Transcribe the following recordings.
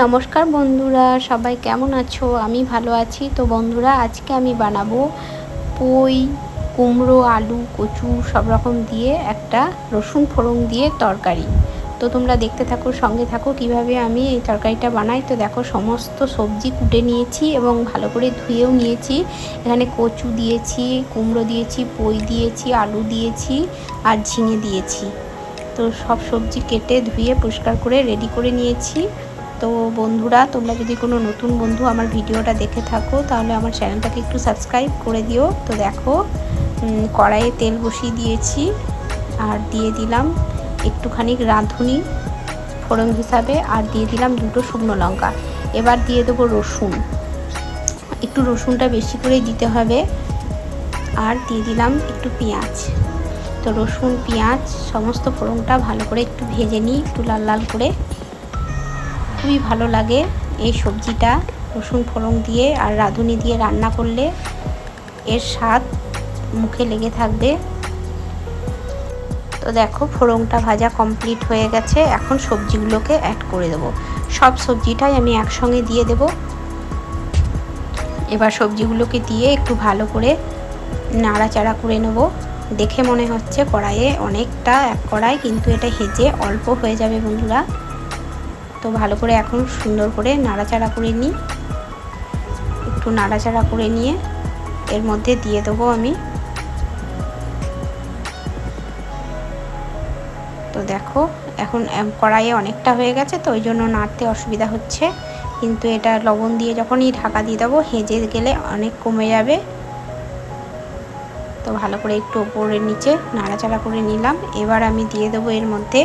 নমস্কার বন্ধুরা, সবাই কেমন আছো? আমি ভালো আছি। তো বন্ধুরা, আজকে আমি বানাবো পই, কুমড়ো, আলু, কচু সব রকম দিয়ে একটা রসুন ফোড়ন দিয়ে তরকারি। তো তোমরা দেখতে থাকো, সঙ্গে থাকো কীভাবে আমি এই তরকারিটা বানাই। তো দেখো, সমস্ত সবজি কুটে নিয়েছি এবং ভালো করে ধুয়েও নিয়েছি। এখানে কচু দিয়েছি, কুমড়ো দিয়েছি, পই দিয়েছি, আলু দিয়েছি আর ঝিঙে দিয়েছি। তো সব সবজি কেটে ধুয়ে পরিষ্কার করে রেডি করে নিয়েছি। তো বন্ধুরা, তোমরা যদি কোনো নতুন বন্ধু আমার ভিডিওটা দেখে থাকো, তাহলে আমার চ্যানেলটাকে একটু সাবস্ক্রাইব করে দিও। তো দেখো কড়াইয়ে তেল বসিয়ে দিয়েছি আর দিয়ে দিলাম একটুখানি রাঁধুনি ফোড়ন হিসাবে, আর দিয়ে দিলাম দুটো শুকনো লঙ্কা। এবার দিয়ে দেবো রসুন। একটু রসুনটা বেশি করে দিতে হবে, আর দিয়ে দিলাম একটু পেঁয়াজ। তো রসুন, পেঁয়াজ, সমস্ত ফোড়নটা ভালো করে একটু ভেজে নিই, একটু লাল লাল করে। খুবই ভালো লাগে এই সবজিটা, রসুন ফোড়ন দিয়ে আর রাঁধুনি দিয়ে রান্না করলে এর স্বাদ মুখে লেগে থাকবে। তো দেখো ফোড়নটা ভাজা কমপ্লিট হয়ে গেছে, এখন সবজিগুলোকে অ্যাড করে দেবো। সব সবজিটাই আমি একসঙ্গে দিয়ে দেব। এবার সবজিগুলোকে দিয়ে একটু ভালো করে নাড়াচাড়া করে নেব। দেখে মনে হচ্ছে কড়াইয়ে অনেকটা এক কড়াই, কিন্তু এটা হেজে অল্প হয়ে যাবে বন্ধুরা। তো ভালো করে এখন সুন্দর করে নাড়াচাড়া করে নিই। একটু নাড়াচাড়া করে নিয়ে এর মধ্যে দিয়ে দেবো আমি। তো দেখো, এখন কড়াইয়ে অনেকটা হয়ে গেছে, তো ওই জন্য নাড়তে অসুবিধা হচ্ছে। কিন্তু এটা লবণ দিয়ে যখনই ঢাকা দিয়ে দেবো, হেজে গেলে অনেক কমে যাবে। তো ভালো করে একটু ওপরের নিচে নাড়াচাড়া করে নিলাম। এবার আমি দিয়ে দেবো এর মধ্যে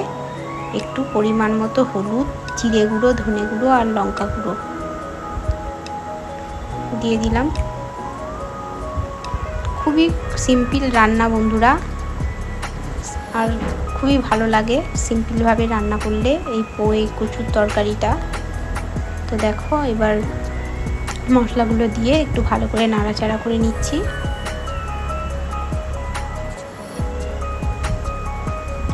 একটু পরিমাণ মতো হলুদ। জিরে গুঁড়ো, ধনে গুঁড়ো আর লঙ্কা গুঁড়ো। দিয়ে দিলাম। খুবই সিম্পল রান্না বন্ধুরা। আর খুবই ভালো লাগে সিম্পলভাবে রান্না করলে এই পোয়ে কচুর তরকারিটা। তো দেখো, এবার মশলাগুলো দিয়ে একটু ভালো করে নাড়াচাড়া করে নিচ্ছি।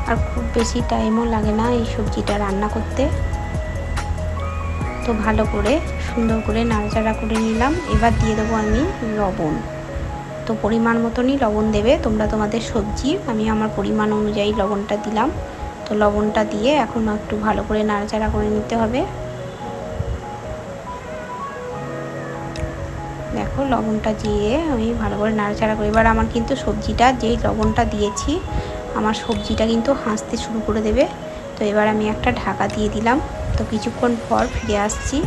আর খুব বেশি টাইমও লাগে না এই সবজিটা রান্না করতে। তো ভালো করে, সুন্দর করে নাড়াচাড়া করে নিলাম। এবার দিয়ে দেবো আমি লবণ। তো পরিমাণ মতনই লবণ দেবে, তোমরা তোমাদের সবজি। আমি আমার পরিমাণ অনুযায়ী লবণটা দিলাম। তো লবণটা দিয়ে এখন একটু ভালো করে নাড়াচাড়া করে নিতে হবে। দেখো, লবণটা দিয়ে আমি ভালো করে নাড়াচাড়া করি এবার আমার কিন্তু সবজিটা, যেই লবণটা দিয়েছি, আমার সবজিটা কিন্তু হাসতে শুরু করে দেবে। তো এবার আমি একটা ঢাকা দিয়ে দিলাম। তো কিছুক্ষণ পর ফিরে আসছি।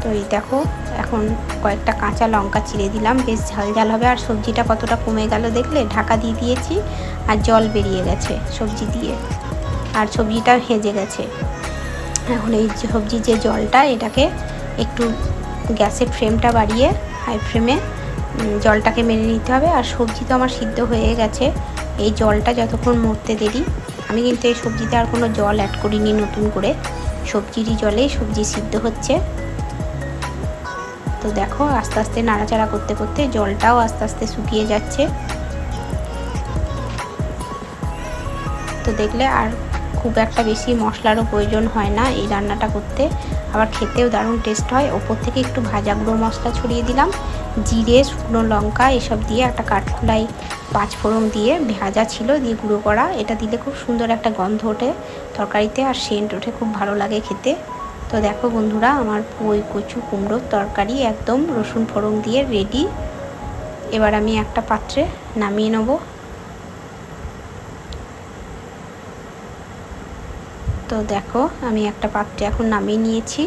তো এই দেখো, এখন কয়েকটা কাঁচা লঙ্কা চিড়ে দিলাম। বেশ ঝাল ঝাল হবে আর সবজিটা কতটা কমে গেল দেখলে ঢাকা দিয়ে দিয়েছি আর জল বেরিয়ে গেছে সবজি দিয়ে। আর সবজিটা হেজে গেছে। এখন এই সবজি যে জলটা, এটাকে একটু গ্যাসের ফ্রেমটা বাড়িয়ে হাই ফ্রেমে জলটাকে মেরে নিতে হবে। আর সবজি তো আমার সিদ্ধ হয়ে গেছে। এই জলটা যতক্ষণ মরতে দেরি আমি কিন্তু এই সবজিতে আর কোনো জল অ্যাড করিনি নতুন করে। সবজিরই জলেই সবজি সিদ্ধ হচ্ছে। তো দেখো, আস্তে আস্তে নাড়াচাড়া করতে করতে জলটাও আস্তে আস্তে শুকিয়ে যাচ্ছে। তো দেখলে আর খুব একটা বেশি মশলারও প্রয়োজন হয় না এই রান্নাটা করতে। আবার খেতেও দারুণ টেস্ট হয়। ওপর থেকে একটু ভাজা গুঁড়ো মশলা ছড়িয়ে দিলাম। জিরে, শুকনো লঙ্কা, এসব দিয়ে একটা কাঠখোলাই পাঁচ ফোড়ন দিয়ে ভাজা ছিল, দিয়ে গুঁড়ো করা। এটা দিলে খুব সুন্দর একটা গন্ধ ওঠে তরকারিতে আর সেন্ট ওঠে, খুব ভালো লাগে খেতে। তো দেখো বন্ধুরা, আমার পই কচু কুমড়োর তরকারি একদম রসুন ফোড়ন দিয়ে রেডি এবার আমি একটা পাত্রে নামিয়ে নেব। তো দেখো, আমি একটা পাত্রে এখন নামিয়ে নিয়েছি।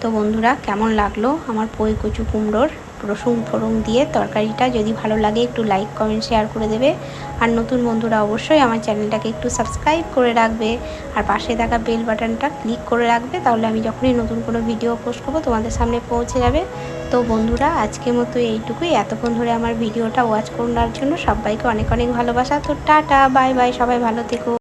তো বন্ধুরা, কেমন লাগল আমার পই কচু কুমড়োর? রসুন ফোড়ন দিয়ে তরকারিটা যদি ভালো লাগে একটু লাইক কমেন্ট শেয়ার করে দেবে। আর নতুন বন্ধুরা অবশ্যই আমার চ্যানেলটাকে একটু সাবস্ক্রাইব করে রাখবে। আর পাশে থাকা বেল বাটনটা ক্লিক করে রাখবে, তাহলে আমি যখনই নতুন কোনো ভিডিও পোস্ট করব, তোমাদের সামনে পৌঁছে যাবে। তো বন্ধুরা, আজকের মতো এইটুকুই। এতক্ষণ ধরে আমার ভিডিওটা ওয়াচ করার জন্য সবাইকে অনেক অনেক ভালোবাসা। তো টাটা বাই বাই সবাই ভালো থেকো।